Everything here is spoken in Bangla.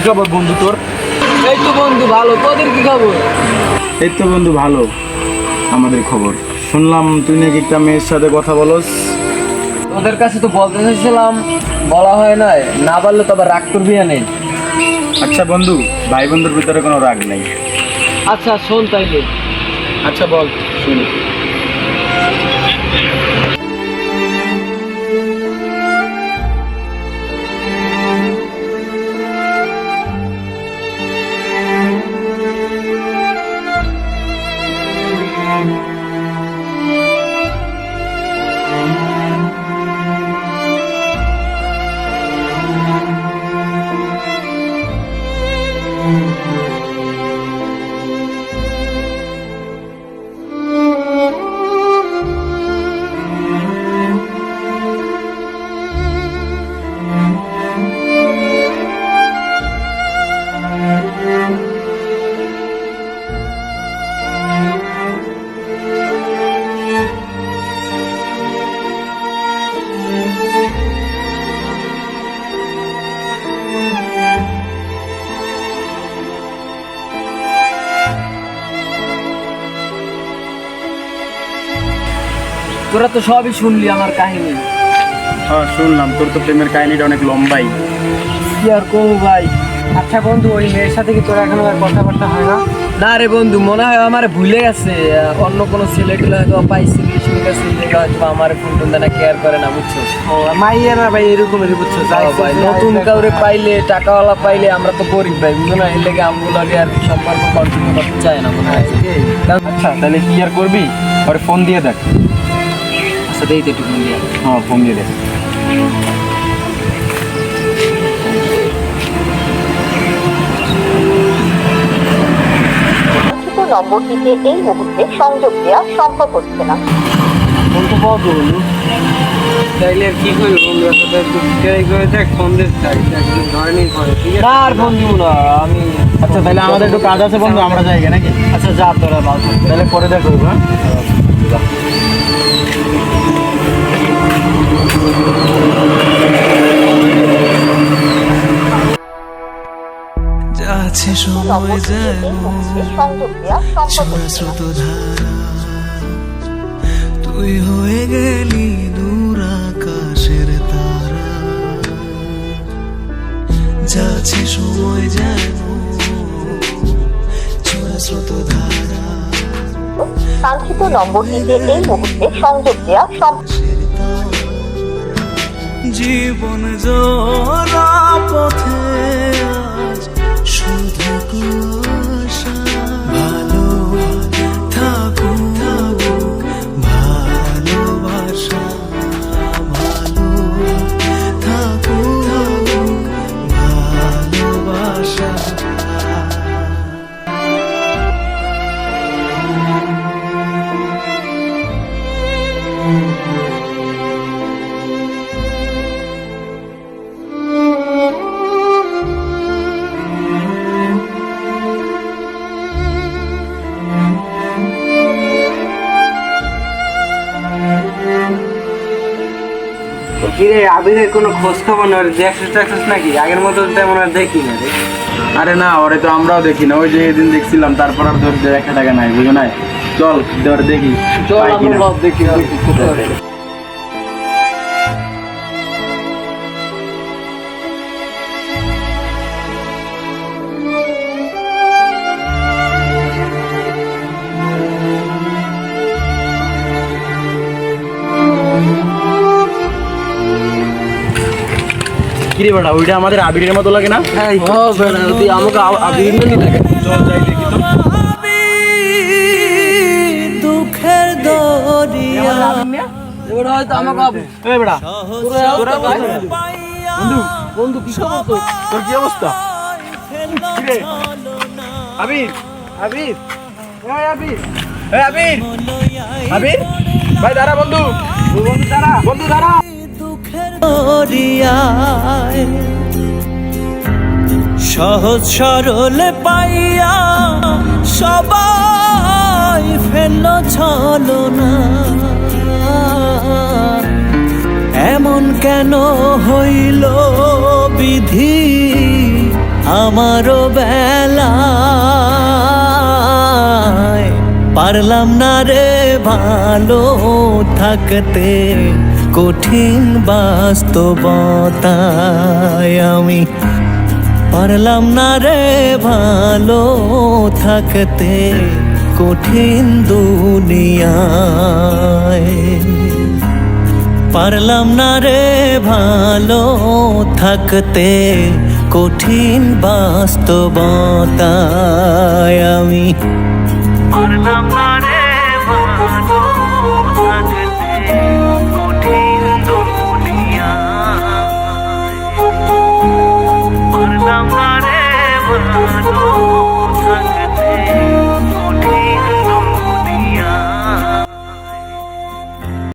কি খবর বন্ধু তোর? এই তো বন্ধু ভালো তোদের কি খবর? এই তো বন্ধু ভালো আমাদের খবর। শুনলাম তুই নাকি একটা মেয়ের সাথে কথা বলস। তোদের কাছে তো বলতে চাইছিলাম বলা হয় না না পারলে তো আবার রাগ করবি না নেই আচ্ছা বন্ধু ভাই বন্ধুর ভিতরে কোনো রাগ নাই। আচ্ছা শোন তাইলে। আচ্ছা বল শুনি। তোরা তো সবই শুনলি আমার কাহিনী। হ্যাঁ শুনলাম। তোর তো প্রেমের কাহিনীটা অনেক লম্বাই। কি আর করব ভাই? আচ্ছা বন্ধু ওই মেয়ের সাথে কি তোরা এখন আর কথাবার্তা হয় না? না রে বন্ধু মনে হয় আমার ভুলে গেছে। অন্য কোনো ছেলেগুলো হয়তো পাইছি শুনে গেছে যেগুলো হয়তো আমার ফোন টোন না কেয়ার করে না বুঝছ? ও মাইয়ারা ভাই এরকমই বুঝছ? যাই ভাই নতুন কাউরে পাইলে টাকাওয়ালা পাইলে আমরা তো গরিব ভাই বুঝো না? এর লেগে আমগুলো আর কি সম্পর্ক কন্টিনিউ করতে চাই না মনে হয়। আচ্ছা তাহলে কি আর করবি? পরে ফোন দিয়ে দেখ। দেই তো একটু ফোন দিয়ে হ্যাঁ ফোন দিয়ে দেখ নম্বরটিতে এই মুহূর্তে সংযোগ দেওয়া সম্ভব হচ্ছে না। ফোন তো পাওয়া তো বন্ধু তাইলে আর কি করবি বন্ধু? সাথে একটু ট্রাই করে দেখ ফোন ধরেনি করে ঠিক আছে? না আর ফোন দিব না। আমি আচ্ছা তাহলে আমাদের একটু কাজ আছে বন্ধু আমরা যাই নাকি? আচ্ছা যা তোরা তাহলে পরে দেখা করব হ্যাঁ? স্রোত ধারা তুই হয়ে গেলি দূর আকাশের তারা। যাচ্ছে সময় যেন স্রোত ধারা কাঙ্ক্ষিত নম্বরটিতে এই মুহূর্তে সংযোগ দেওয়া সম্ভব। জীবন জোড়া পথে আজ শুধু কি রে আবিরের কোনো খোঁজ খবর না দেখছিস দেখছিস নাকি? আগের মতো তেমন আর দেখি না রে। আরে না ওরে তো আমরাও দেখি না। ওই যে এদিন দেখছিলাম তারপর আর ধর দেখা টাকা নাই বুঝো নাই? চল ধর দেখি চল দেখি কোথায় কি রে বেটা ওইটা আমাদের আবিরের মতো লাগে না? ও বেটা তুই আমাকে আবির নি লাগে। চল যাই দেখি তো দুঃখের দরিয়া এবারে হয়তো আমাকে এই বেটা তোরা তোরা বন্ধু বন্ধু কি খবর তোর? তোর কি অবস্থা? কি আবির আবির। এই আবির। এই আবির। আবির? ভাই দাঁড়া বন্ধু। বন্ধু দাঁড়া বন্ধু দাঁড়া। সহজ সরল পাইয়া সবাই ফেলল ছলো না। এমন কেন হইল বিধি আমারও বেলায়? পারলাম না রে ভালো থাকতে। কঠিন বাস্তবতায় আমি পারলাম না রে ভালো থাকতে কঠিন দুনিয়ায়। পারলাম না রে ভালো থাকতে কঠিন বাস্তবতায় আমি পারলাম না ভালো